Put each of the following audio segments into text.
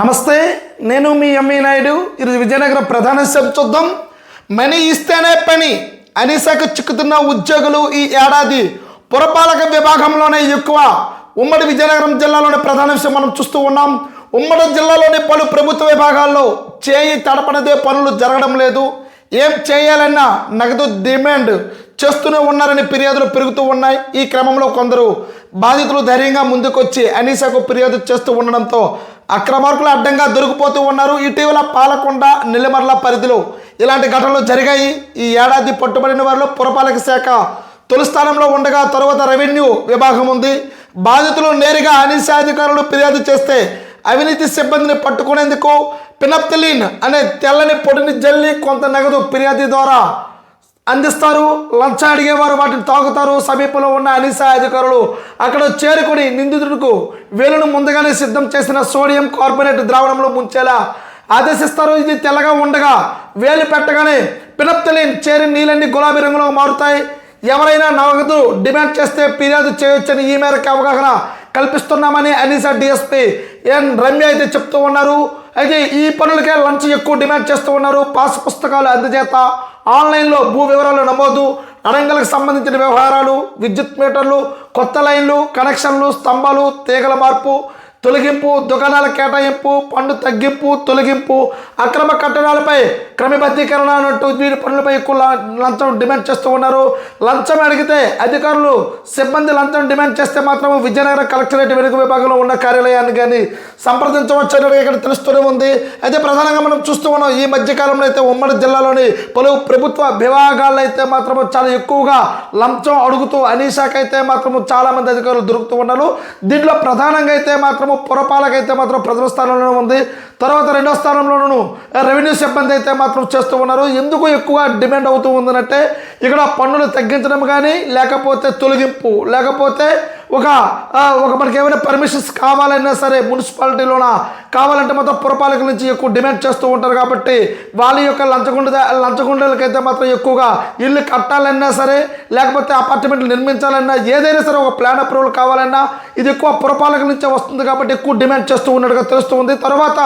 నమస్తే నేను మీ ఎంఈ నాయుడు. ఇది విజయనగరం ప్రధాన విషయం చూద్దాం. మనీ ఇస్తేనే పని. అనీసకు చిక్కుతున్న ఉద్యోగులు ఈ ఏడాది పురపాలక విభాగంలోనే ఎక్కువ. ఉమ్మడి విజయనగరం జిల్లాలోని ప్రధాన విషయం మనం చూస్తూ ఉన్నాం. ఉమ్మడి జిల్లాలోని పలు ప్రభుత్వ విభాగాల్లో చేయి తడపడదే పనులు జరగడం లేదు. ఏం చేయాలన్నా నగదు డిమాండ్ చేస్తూనే ఉన్నారని ఫిర్యాదులు పెరుగుతూ ఉన్నాయి. ఈ క్రమంలో కొందరు బాధితులు ధైర్యంగా ముందుకొచ్చి అనీసకు ఫిర్యాదు చేస్తూ ఉండడంతో అక్రమార్కులు అడ్డంగా దొరికిపోతూ ఉన్నారు. ఇటీవల పాలకొండ నెల్లిమర్ల పరిధిలో ఇలాంటి ఘటనలు జరిగాయి. ఈ ఏడాది పట్టుబడిన వారిలో పురపాలక శాఖ తొలి స్థానంలో ఉండగా తరువాత రెవెన్యూ విభాగం ఉంది. బాధితులు నేరుగా అనీషా అధికారులు ఫిర్యాదు చేస్తే అవినీతి సిబ్బందిని పట్టుకునేందుకు పినప్తిలిన్ అనే తెల్లని పొడిని జల్లి కొంత నగదు ఫిర్యాదు ద్వారా అందిస్తారు. లంచం అడిగేవారు వాటిని తాగుతారు. సమీపంలో ఉన్న అనిసా అధికారులు అక్కడ చేరుకొని నిందితుడికు వేలును ముందుగానే సిద్ధం చేసిన సోడియం కార్బోనేట్ ద్రావణంలో ముంచేలా ఆదేశిస్తారు. ఇది తెల్లగా ఉండగా వేలు పెట్టగానే పినప్తలిన్ చేరి నీళ్ళన్ని గులాబీ రంగులో మారుతాయి. ఎవరైనా నగదు డిమాండ్ చేస్తే ఫిర్యాదు చేయొచ్చని ఈ మేరకు అవగాహన కల్పిస్తున్నామని అనిసా డిఎస్పీ ఎన్ రమ్య అయితే చెప్తూ ఉన్నారు. అయితే ఈ పనులకే లంచ్ ఎక్కువ డిమాండ్ చేస్తూ ఉన్నారు. పాస్ పుస్తకాలు అందజేత ఆన్లైన్లో భూ వివరాలు నమోదు అడంగలకు సంబంధించిన వ్యవహారాలు విద్యుత్ మీటర్లు కొత్త లైన్లు కనెక్షన్లు స్తంభాలు తీగల మార్పు తొలగింపు దుకాణాల కేటాయింపు పన్ను తగ్గింపు తొలగింపు అక్రమ కట్టడాలపై క్రమబద్ధీకరణ అన్నట్టు వీరి పనులపై ఎక్కువ లంచం డిమాండ్ చేస్తూ ఉన్నారు. లంచం అడిగితే అధికారులు సిబ్బంది లంచం డిమాండ్ చేస్తే మాత్రం విజయనగరం కలెక్టరేట్ వెనుక విభాగంలో ఉన్న కార్యాలయాన్ని కానీ సంప్రదించవచ్చు ఇక్కడ తెలుస్తూనే ఉంది. అయితే ప్రధానంగా మనం చూస్తూ ఉన్నాం ఈ మధ్యకాలంలో అయితే ఉమ్మడి జిల్లాలోని పలు ప్రభుత్వ విభాగాల్లో అయితే మాత్రం చాలా ఎక్కువగా లంచం అడుగుతూ అనీషాకి అయితే మాత్రం చాలా మంది అధికారులు దొరుకుతూ ఉన్నారు. దీంట్లో ప్రధానంగా అయితే మాత్రం మాత్రము పురపాలక అయితే మాత్రం ప్రథమ స్థానంలోనే ఉంది. తర్వాత రెండో స్థానంలోనూ రెవెన్యూ సిబ్బంది అయితే మాత్రం చేస్తూ ఉన్నారు. ఎందుకు ఎక్కువ డిమాండ్ అవుతూ ఉందనంటే ఇక్కడ పన్నులు తగ్గించడం కానీ లేకపోతే తొలగింపు లేకపోతే ఒక ఒక మనకి ఏమైనా పర్మిషన్స్ కావాలన్నా సరే మున్సిపాలిటీలోన కావాలంటే మాత్రం పురపాలకుల నుంచి ఎక్కువ డిమాండ్ చేస్తూ ఉంటారు కాబట్టి వాళ్ళ యొక్క లంచగుండ లంచగుండలకైతే మాత్రం ఎక్కువగా ఇల్లు కట్టాలన్నా సరే లేకపోతే అపార్ట్మెంట్లు నిర్మించాలన్నా ఏదైనా సరే ఒక ప్లాన్ అప్రూవల్ కావాలన్నా ఇది ఎక్కువ పురపాలకుల నుంచే వస్తుంది కాబట్టి ఎక్కువ డిమాండ్ చేస్తూ ఉన్నట్టుగా తెలుస్తూ ఉంది. తర్వాత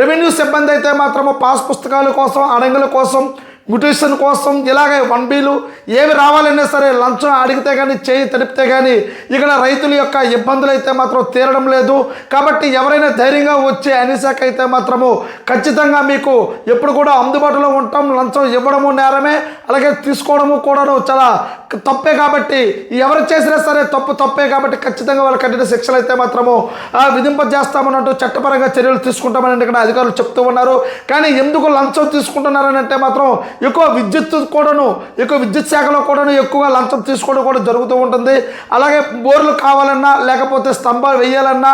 రెవెన్యూ సిబ్బంది అయితే మాత్రము పాస్ పుస్తకాల కోసం అడంగుల కోసం న్యూట్రిషన్ కోసం ఇలాగే వన్ బీలు ఏవి రావాలన్నా సరే లంచం అడిగితే కానీ చేయి తడిపితే కానీ ఇక్కడ రైతుల యొక్క ఇబ్బందులు అయితే మాత్రం తీరడం లేదు. కాబట్టి ఎవరైనా ధైర్యంగా వచ్చే అనిశాఖ అయితే మాత్రము ఖచ్చితంగా మీకు ఎప్పుడు కూడా అందుబాటులో ఉంటాం. లంచం ఇవ్వడము నేరమే అలాగే తీసుకోవడము కూడాను చాలా తప్పే కాబట్టి ఎవరు చేసినా సరే తప్పు తప్పే కాబట్టి ఖచ్చితంగా వాళ్ళు కఠిన శిక్షలు అయితే మాత్రము విధింపజేస్తామన్నట్టు చట్టపరంగా చర్యలు తీసుకుంటామని ఇక్కడ అధికారులు చెప్తూ ఉన్నారు. కానీ ఎందుకు లంచం తీసుకుంటున్నారని అంటే మాత్రం ఎక్కువ విద్యుత్ కూడాను ఎక్కువ విద్యుత్ శాఖలో కూడాను ఎక్కువగా లంచం తీసుకోవడం కూడా జరుగుతూ ఉంటుంది. అలాగే బోర్లు కావాలన్నా లేకపోతే స్తంభాలు వేయాలన్నా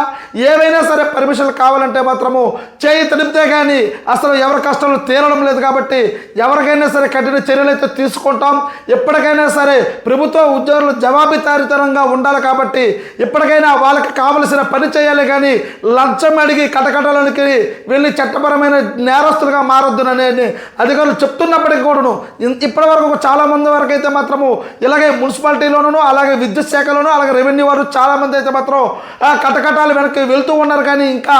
ఏవైనా సరే పర్మిషన్లు కావాలంటే మాత్రము చేయి తడిపితే కానీ అసలు ఎవరి కష్టాలు తీరడం లేదు కాబట్టి ఎవరికైనా సరే కఠిన చర్యలు అయితే తీసుకుంటాం. ఎప్పటికైనా సరే ప్రభుత్వ ఉద్యోగులు జవాబితారితరంగా ఉండాలి కాబట్టి ఇప్పటికైనా వాళ్ళకి కావలసిన పని చేయాలి కానీ లంచం అడిగి కటకటాలకి వెళ్ళి చట్టపరమైన నేరస్తులుగా మారొద్దునని అధికారులు చెప్తున్నప్పటికీ కూడాను. ఇప్పటి వరకు చాలామంది వరకు అయితే మాత్రము ఇలాగే మున్సిపాలిటీలోనూ అలాగే విద్యుత్ శాఖలోనూ అలాగే రెవెన్యూ వారు చాలా మంది అయితే మాత్రం కటకటాలు వెనక్కి వెళ్తూ ఉన్నారు. కానీ ఇంకా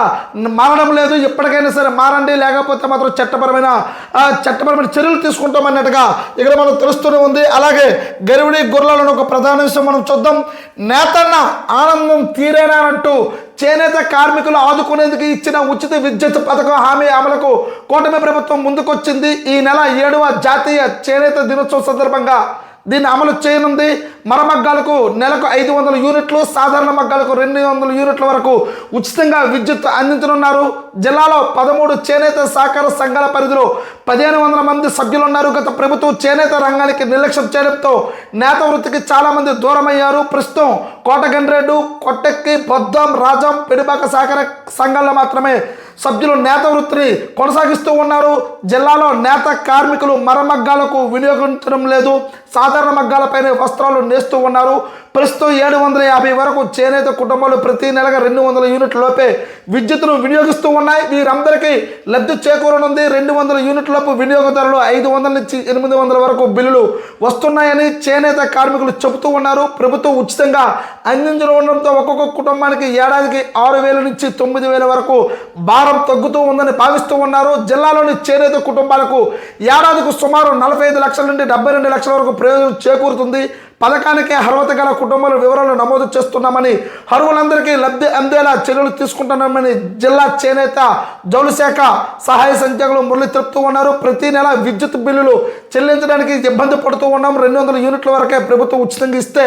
మారడం లేదు. ఎప్పటికైనా సరే మారండి. లేకపోతే మాత్రం చట్టపరమైన చట్టపరమైన చర్యలు తీసుకుంటామన్నట్టుగా ఇక్కడ మనం తెలుస్తూనే ఉంది. అలాగే గరివిడి గొర్రెలను ఒక ప్రధాన విషయం మనం చూద్దాం. నేతన్న ఆనందం తీరేనా అంటూ చేనేత కార్మికులు ఆదుకునేందుకు ఇచ్చిన ఉచిత విద్యుత్ పథకం హామీ అమలుకు కూటమి ప్రభుత్వం ముందుకొచ్చింది. ఈ నెల ఏడవ జాతీయ చేనేత దినోత్సవం సందర్భంగా దీన్ని అమలు చేయనుంది. మరమగ్గాలకు నెలకు ఐదు వందల యూనిట్లు సాధారణ మగ్గాలకు రెండు వందల యూనిట్ల వరకు ఉచితంగా విద్యుత్ అందించనున్నారు. జిల్లాలో పదమూడు చేనేత సహకార సంఘాల పరిధిలో పదిహేను వందల మంది సభ్యులు ఉన్నారు గత ప్రభుత్వం చేనేత రంగానికి నిర్లక్ష్యం చేయడంతో నేత వృత్తికి చాలామంది దూరమయ్యారు. ప్రస్తుతం కోటగండ్రేడు కొట్టెక్కి బొద్దం రాజం పెడిపాక సహకార సంఘాల్లో మాత్రమే సభ్యులు నేత వృత్తిని కొనసాగిస్తూ ఉన్నారు. జిల్లాలో నేత కార్మికులు మరమగ్గాలకు వినియోగించడం లేదు. సాధారణ మగ్గాలపైనే వస్త్రాలు నేస్తూ ఉన్నారు. ప్రస్తుతం ఏడు వందల యాభై వరకు చేనేత కుటుంబాలు ప్రతి నెలగా రెండు వందల యూనిట్లలోపే విద్యుత్తును వినియోగిస్తూ ఉన్నాయి. వీరందరికీ లబ్ధి చేకూరనుంది. రెండు వందల యూనిట్లలోపు వినియోగదారులు ఐదు వందల నుంచి ఎనిమిది వందల వరకు బిల్లులు వస్తున్నాయని చేనేత కార్మికులు చెబుతూ ఉన్నారు. ప్రభుత్వం ఉచితంగా అందించడం ఉండడంతో ఒక్కొక్క కుటుంబానికి ఏడాదికి ఆరు వేల నుంచి తొమ్మిది వేల వరకు భారం తగ్గుతూ ఉందని భావిస్తూ ఉన్నారు. జిల్లాలోని చేనేత కుటుంబాలకు ఏడాదికి సుమారు నలభై ఐదు లక్షల నుండి డెబ్బై రెండు లక్షల వరకు ప్రయోజనం చేకూరుతుంది. పథకానికి అర్హత గల కుటుంబాల వివరాలు నమోదు చేస్తున్నామని అర్హులందరికీ లబ్ధి అందేలా చర్యలు తీసుకుంటున్నామని జిల్లా చేనేత జౌలు శాఖ సహాయ సంఖ్యలు మురళి తెలుపుతూ ఉన్నారు. ప్రతి నెల విద్యుత్ బిల్లులు చెల్లించడానికి ఇబ్బంది పడుతూ ఉన్నాం. రెండు వందల యూనిట్ల వరకే ప్రభుత్వం ఉచితంగా ఇస్తే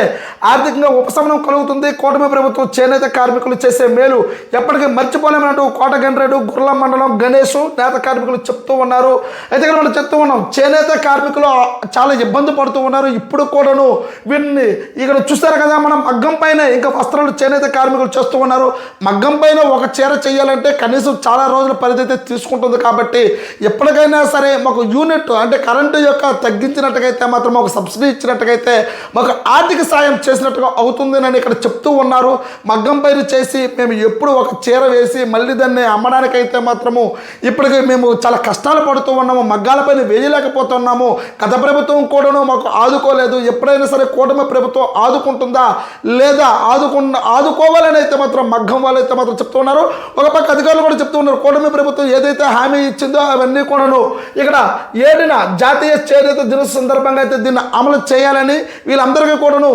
ఆర్థికంగా ఉపశమనం కలుగుతుంది. కూటమి ప్రభుత్వం చేనేత కార్మికులు చేసే మేలు ఎప్పటికీ మర్చిపోలేమన్నట్టు కోటగండ్రేడు గుర్ల మండలం గణేష్ నేత కార్మికులు చెప్తూ ఉన్నారు. అయితే మనం చెప్తూ ఉన్నాం చేనేత కార్మికులు చాలా ఇబ్బంది పడుతూ ఉన్నారు. ఇప్పుడు కూడాను వీటిని ఇక్కడ చూస్తారు కదా మనం మగ్గం పైన ఇంకా వస్త్రాలు చేనేత కార్మికులు చేస్తూ ఉన్నారు. మగ్గం పైన ఒక చీర చేయాలంటే కనీసం చాలా రోజుల పరిధి అయితే తీసుకుంటుంది కాబట్టి ఎప్పటికైనా సరే మాకు యూనిట్ అంటే కరెంటు యొక్క తగ్గించినట్టుగైతే మాత్రం ఒక సబ్సిడీ ఇచ్చినట్టుగైతే మాకు ఆర్థిక సాయం చేసినట్టుగా అవుతుంది అని ఇక్కడ చెప్తూ ఉన్నారు. మగ్గం పైన చేసి మేము ఎప్పుడు ఒక చీర వేసి మళ్ళీ దాన్ని అమ్మడానికైతే మాత్రము ఇప్పటికి మేము చాలా కష్టాలు పడుతూ ఉన్నాము. మగ్గాలపైన వేయలేకపోతున్నాము. గత ప్రభుత్వం కూడాను మాకు ఆదుకోలేదు. ఎప్పుడైనా సరే కూటమి ప్రభుత్వం ఆదుకుంటుందా లేదా ఆదుకున్న ఆదుకోవాలని అయితే మాత్రం మగ్గం వాళ్ళైతే మాత్రం చెప్తూ ఉన్నారు. ఒక పక్క అధికారులు కూడా చెప్తూ ఉన్నారు కూటమి ప్రభుత్వం ఏదైతే హామీ ఇచ్చిందో అవన్నీ కూడాను ఇక్కడ ఏడిన జాతీయ చేనేత దిన సందర్భంగా అయితే దీన్ని అమలు చేయాలని వీళ్ళందరికీ కూడాను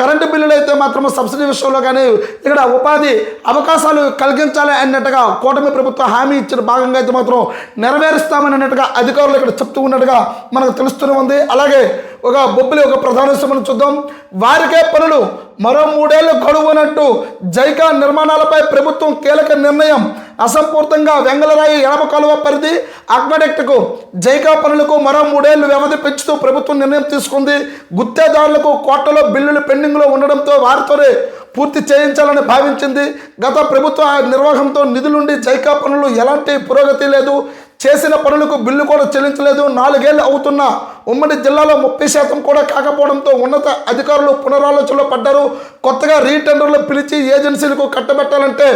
కరెంటు బిల్లులు అయితే మాత్రం సబ్సిడీ విషయంలో కానీ ఇక్కడ ఉపాధి అవకాశాలు కలిగించాలి అన్నట్టుగా కూటమి ప్రభుత్వం హామీ ఇచ్చిన భాగంగా అయితే మాత్రం నెరవేరుస్తామని అన్నట్టుగా అధికారులు ఇక్కడ చెప్తూ ఉన్నట్టుగా మనకు తెలుస్తూనే ఉంది. అలాగే ఒక బొబ్బిలి ఒక ప్రధాన చూద్దాం. ప్రభుత్వం వారికే పనులు. మరో మూడేళ్ళు గడువునట్టు జైకా నిర్మాణాలపై ప్రభుత్వం కీలక నిర్ణయం. అసంపూర్తంగా వెంగళరాయి ఎడమ కాలువ పరిధి అక్వడెక్ట్కు జైకా పనులకు మరో మూడేళ్ళు వ్యవధి పెంచుతూ ప్రభుత్వం నిర్ణయం తీసుకుంది. గుత్తేదారులకు కోట్లలో బిల్లులు పెండింగ్లో ఉండడంతో వారితోనే పూర్తి చేయించాలని భావించింది. గత ప్రభుత్వ నిర్వాహంతో నిధులుండి జైకా పనులు ఎలాంటి పురోగతి లేదు. చేసిన పనులకు బిల్లు కూడా చెల్లించలేదు. నాలుగేళ్ళు అవుతున్న ఉమ్మడి జిల్లాలో ముప్పై శాతం కూడా కాకపోవడంతో ఉన్నత అధికారులు పునరాలోచనలో పడ్డారు. కొత్తగా రీటెండర్లు పిలిచి ఏజెన్సీలకు కట్టబెట్టాలంటే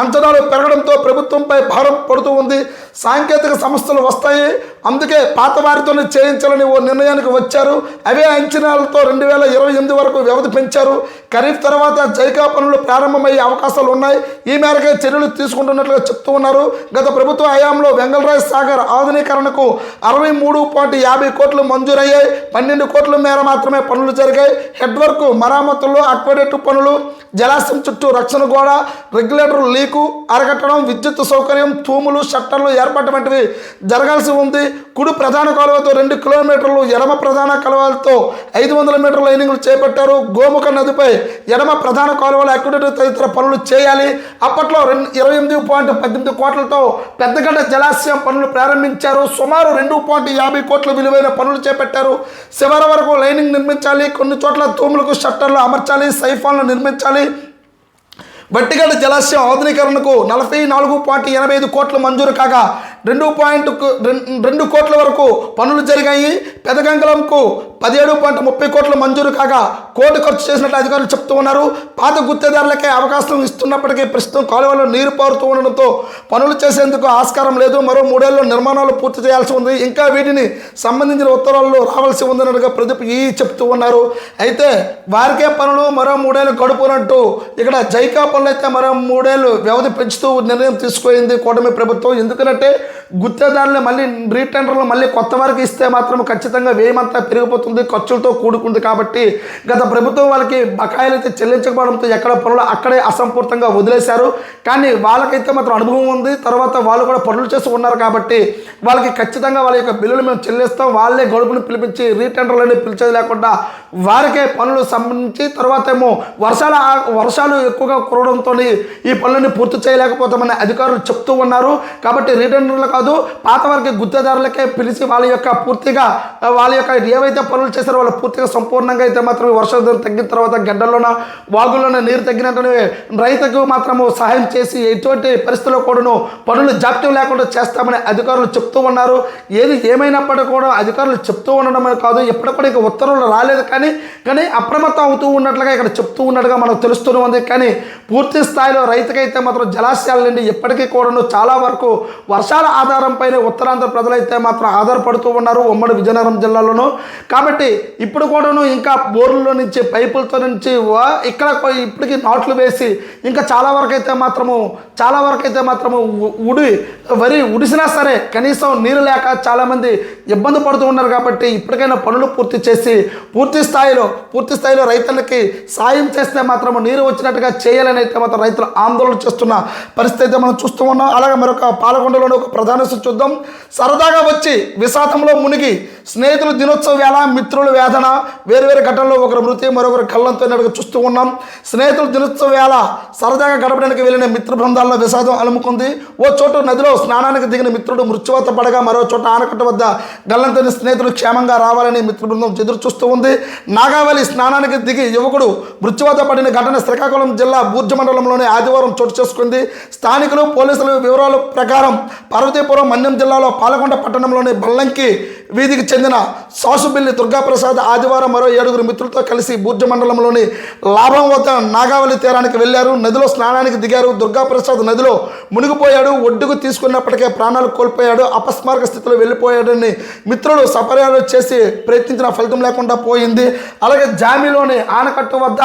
అంచనాలు పెరగడంతో ప్రభుత్వంపై భారం పడుతూ ఉంది. సాంకేతిక సమస్యలు వస్తాయి. అందుకే పాత వారితోనే చేయించాలని ఓ నిర్ణయానికి వచ్చారు. అవే అంచనాలతో రెండు వేల ఇరవై ఎనిమిది వరకు వ్యవధి పెంచారు. ఖరీఫ్ తర్వాత జైకా పనులు ప్రారంభమయ్యే అవకాశాలు ఉన్నాయి. ఈ మేరకే చర్యలు తీసుకుంటున్నట్లుగా చెప్తూ ఉన్నారు. గత ప్రభుత్వ హయాంలో వెంగళరాజ్ సాగర్ ఆధునీకరణకు అరవై మూడు పాయింట్ యాభై కోట్లు మంజూరయ్యాయి. పన్నెండు కోట్ల మేర మాత్రమే పనులు జరిగాయి. హెడ్ వర్క్ మరామతులు అక్వడెట్ పనులు జలాశయం చుట్టూ రక్షణ గోడ రెగ్యులేటర్ లీకు అరగట్టడం విద్యుత్ సౌకర్యం తూములు షట్టర్లు ఏర్పాటు వంటివి జరగాల్సి ఉంది. కుడి ప్రధాన కాలువతో రెండు కిలోమీటర్లు ఎడమ ప్రధాన కాలువలతో ఐదు వందల మీటర్ల లైనింగ్లు చేపట్టారు. గోముఖ నదిపై ఎడమ ప్రధాన కాలువల అక్విడేట్ తదితర పనులు చేయాలి. అప్పట్లో రెండు ఇరవై ఎనిమిది పాయింట్ పద్దెనిమిది కోట్లతో పెద్దగడ్డ జలాశయం పనులు ప్రారంభించారు. సుమారు రెండు పాయింట్ యాభై కోట్ల విలువైన పనులు చేపట్టారు. శివర వరకు లైనింగ్ నిర్మించాలి. కొన్ని చోట్ల తూములకు షట్టర్లు అమర్చాలి. సైఫాన్లు నిర్మించాలి. బట్టిగడ్డ జలాశయం ఆధునీకరణకు నలభై నాలుగు పాయింట్ ఎనభై ఐదు కోట్ల మంజూరు కాగా రెండు పాయింట్ రెండు కోట్ల వరకు పనులు జరిగాయి. పెదగంగలంకు పదిహేడు పాయింట్ ముప్పై కోట్ల మంజూరు కాగా కోటి ఖర్చు చేసినట్లు అధికారులు చెప్తూ ఉన్నారు. పాత గుత్తేదారులకే అవకాశం ఇస్తున్నప్పటికీ ప్రస్తుతం కాలువలో నీరు పారుతూ ఉండడంతో పనులు చేసేందుకు ఆస్కారం లేదు. మరో మూడేళ్ళు నిర్మాణాలు పూర్తి చేయాల్సి ఉంది. ఇంకా వీటిని సంబంధించిన ఉత్తర్వులు రావాల్సి ఉందన్నట్టుగా ప్రదీప్ ఈ చెప్తూ ఉన్నారు. అయితే వారికే పనులు మరో మూడేళ్ళు గడుపునట్టు ఇక్కడ జైకా పనులు అయితే మరో మూడేళ్ళు వ్యవధి పెంచుతూ నిర్ణయం తీసుకుంది కూటమి ప్రభుత్వం. ఎందుకంటే గుత్తేదారులు మళ్ళీ రీటెండర్లు మళ్ళీ కొత్త వారికి ఇస్తే మాత్రం ఖచ్చితంగా వ్యయమంతా పెరిగిపోతుంది ఖర్చులతో కూడుకుంది కాబట్టి గత ప్రభుత్వం వాళ్ళకి బకాయిలు అయితే చెల్లించకపోవడంతో ఎక్కడ పనులు అక్కడే అసంపూర్తంగా వదిలేశారు. కానీ వాళ్ళకైతే మాత్రం అనుభవం ఉంది. తర్వాత వాళ్ళు కూడా పనులు చేస్తూ ఉన్నారు కాబట్టి వాళ్ళకి ఖచ్చితంగా వాళ్ళ యొక్క బిల్లులు మేము చెల్లిస్తాం. వాళ్ళే గడుపుని పిలిపించి రీటెండర్లని పిలిచేది లేకుండా వారికే పనులు సంబంధించి తర్వాత ఏమో వర్షాల వర్షాలు ఎక్కువగా కురవడంతో ఈ పనులని పూర్తి చేయలేకపోతామని అధికారులు చెప్తూ ఉన్నారు. కాబట్టి రీటెండర్లు కాదు పాత వారికి గుత్తేదారులకే పిలిచి వాళ్ళ యొక్క పూర్తిగా వాళ్ళ యొక్క ఏవైతే పనులు చేశారో వాళ్ళు పూర్తిగా సంపూర్ణంగా అయితే మాత్రం వర్షం తగ్గిన తర్వాత గడ్డల్లోన వాగుల్లోన నీరు తగ్గినట్టునే రైతుకు మాత్రము సహాయం చేసి ఎటువంటి పరిస్థితుల్లో కూడాను పనులు జాప్యం లేకుండా చేస్తామని అధికారులు చెప్తూ ఉన్నారు. ఏది ఏమైనప్పటికీ కూడా అధికారులు చెప్తూ ఉండడమే కాదు ఎప్పుడు కూడా ఇక ఉత్తర్వులు రాలేదు కానీ కానీ అప్రమత్తం అవుతూ ఉన్నట్లుగా ఇక్కడ చెప్తూ ఉన్నట్టుగా మనకు తెలుస్తూనే ఉంది. కానీ పూర్తి స్థాయిలో రైతుకైతే మాత్రం జలాశయాల నుండి ఎప్పటికీ కూడాను చాలా వరకు వర్షాల ఆధారం ఆధారంపైనే ఉత్తరాంధ్ర ప్రజలైతే మాత్రం ఆధారపడుతూ ఉన్నారు. ఉమ్మడి విజయనగరం జిల్లాలోనూ. కాబట్టి ఇప్పుడు కూడాను ఇంకా బోర్లలో నుంచి పైపులతో నుంచి ఇక్కడ ఇప్పటికి నాట్లు వేసి ఇంకా చాలా వరకు అయితే మాత్రము చాలా వరకు అయితే మాత్రము ఉడి వరి ఉడిసినా సరే కనీసం నీరు లేక చాలామంది ఇబ్బంది పడుతూ ఉన్నారు కాబట్టి ఇప్పటికైనా పనులు పూర్తి చేసి పూర్తి స్థాయిలో పూర్తి స్థాయిలో రైతులకి సాయం చేస్తే మాత్రం నీరు వచ్చినట్టుగా చేయాలని అయితే మాత్రం రైతులు ఆందోళన చేస్తున్న పరిస్థితి అయితే మనం చూస్తూ ఉన్నాం. అలాగే మరొక పాలకొండలోని ఒక ప్రధాన మనసు చూద్దాం. సరదాగా వచ్చి విషాదంలో మునిగి స్నేహితుల దినోత్సవ వేళ మిత్రుల వేదన వేరు వేరు ఘటనలో ఒకరు మృతి మరొకరు కళ్ళంతో నడుగు చూస్తూ ఉన్నాం. స్నేహితుల దినోత్సవ వేళ సరదాగా గడపడానికి వెళ్ళిన మిత్ర బృందాల్లో విషాదం అలుముకుంది. ఓ చోటు నదిలో స్నానానికి దిగిన మిత్రుడు మృత్యువాత పడగా మరో చోట ఆనకట్ట వద్ద గల్లంతని స్నేహితులు క్షేమంగా రావాలని మిత్ర బృందం ఎదురు చూస్తూ ఉంది. నాగావళి స్నానానికి దిగి యువకుడు మృత్యువాత పడిన ఘటన శ్రీకాకుళం జిల్లా బూర్జ మండలంలోని ఆదివారం చోటు చేసుకుంది. స్థానికులు పోలీసుల వివరాల ప్రకారం పార్వతీపురం మన్యం జిల్లాలో పాలకొండ పట్టణంలోని బల్లంకి వీధికి చెందిన సాసుబిల్లి దుర్గాప్రసాద్ ఆదివారం మరో ఏడుగురు మిత్రులతో కలిసి బూర్జ మండలంలోని లాభం వద్ద నాగావళి తీరానికి వెళ్ళారు నదిలో స్నానానికి దిగారు. దుర్గాప్రసాద్ నదిలో మునిగిపోయాడు. ఒడ్డుకు తీసుకున్నప్పటికే ప్రాణాలు కోల్పోయాడు. అపస్మారక స్థితిలో వెళ్ళిపోయాడని మిత్రులు సపర్యాలు చేసి ప్రయత్నించిన ఫలితం లేకుండా పోయింది. అలాగే జామీలోని ఆనకట్టు వద్ద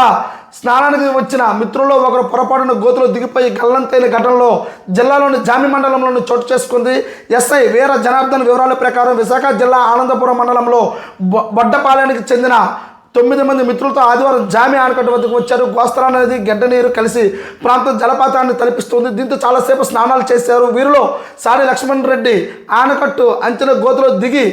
స్నానానికి వచ్చిన మిత్రుల్లో ఒకరు పొరపాటున గోతులో దిగిపోయి గల్లంతైన ఘటనలో జిల్లాలోని జామి మండలంలోని చోటు చేసుకుంది. ఎస్ఐ వీర జనార్దన్ వివరాల ప్రకారం విశాఖ జిల్లా ఆనందపురం మండలంలో బొ- బొడ్డపాలెనికి చెందిన తొమ్మిది మంది మిత్రులతో ఆదివారం జామి ఆనకట్ట వద్దకు వచ్చారు. గోస్త్రా నది గడ్డ నీరు కలిసి ప్రాంత జలపాతాన్ని తలపిస్తుంది. దీంతో చాలాసేపు స్నానాలు చేశారు. వీరిలో సారి లక్ష్మణ్ రెడ్డి ఆనకట్టు అంచెల గోతులో దిగి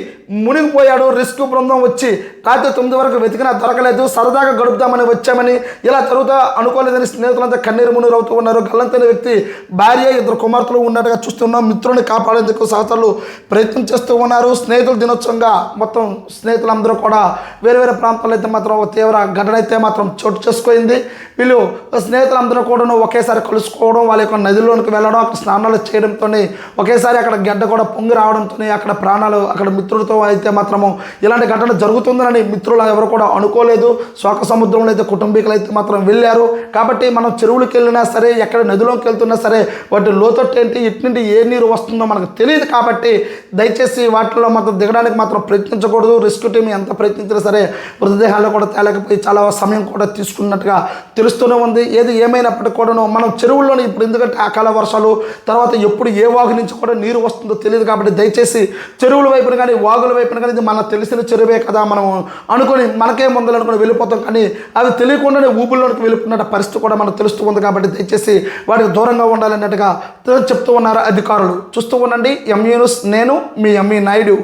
మునిగిపోయాడు. రిస్క్ బృందం వచ్చి రాత్రి తొమ్మిది వరకు వెతికినా దొరకలేదు. సరదాగా గడుపుదామని వచ్చామని ఇలా జరుగుతా అనుకోలేదని స్నేహితులంతా కన్నీరు మునురు అవుతూ ఉన్నారు. గల్లంతైన వ్యక్తి భార్య ఇద్దరు కుమార్తెలు ఉన్నట్టుగా చూస్తున్నాం. మిత్రుని కాపాడేందుకు సహచరులు ప్రయత్నం చేస్తూ ఉన్నారు. స్నేహితుల దినోత్సవంగా మొత్తం స్నేహితులందరూ కూడా వేరే వేరే ప్రాంతాల్లో అయితే మాత్రం ఒక తీవ్ర ఘటన అయితే మాత్రం చోటు చేసుకుంది. వీళ్ళు స్నేహితులందరూ కూడా ఒకేసారి కలుసుకోవడం వాళ్ళ యొక్క నదిలోనికి వెళ్ళడం అక్కడ స్నానాలు చేయడంతో ఒకేసారి అక్కడ గడ్డ కూడా పొంగి రావడంతో అక్కడ ప్రాణాలు అక్కడ మిత్రులతో అయితే మాత్రము ఇలాంటి ఘటన జరుగుతుందని మిత్రులు ఎవరు కూడా అనుకోలేదు. శోక సముద్రంలో అయితే కుటుంబీకులు అయితే మాత్రం వెళ్ళారు. కాబట్టి మనం చెరువులకు వెళ్ళినా సరే ఎక్కడ నదిలోకి వెళ్తున్నా సరే వాటి లోతట్టు ఏంటి ఇటు నుండి ఏ నీరు వస్తుందో మనకు తెలియదు కాబట్టి దయచేసి వాటిలో మాత్రం దిగడానికి మాత్రం ప్రయత్నించకూడదు. రెస్క్యూ టీం ఎంత ప్రయత్నించినా సరే మృతదేహాల్లో కూడా తేలేకపోయి చాలా సమయం కూడా తీసుకున్నట్టుగా తెలుస్తూనే ఉంది. ఏది ఏమైనప్పటికీ కూడాను మనం చెరువుల్లోనే ఇప్పుడు ఎందుకంటే అకాల వర్షాలు తర్వాత ఎప్పుడు ఏ వాగు నుంచి కూడా నీరు వస్తుందో తెలియదు కాబట్టి దయచేసి చెరువుల వైపున కానీ వాగుల వైపున కానీ ఇది మనకు తెలిసిన చెరువే కదా మనం అనుకొని మనకే ముందలు అనుకుని వెళ్ళిపోతాం. కానీ అవి తెలియకుండానే ఊబుల్లోనికి వెళ్ళిపోయిన పరిస్థితి కూడా మనకు తెలుస్తూ ఉంది కాబట్టి దయచేసి వాటికి దూరంగా ఉండాలన్నట్టుగా చెప్తూ ఉన్నారు అధికారులు. చూస్తూ ఉండండి. ఎంఈ న్యూస్ నేను మీ ఎంఈ నాయుడు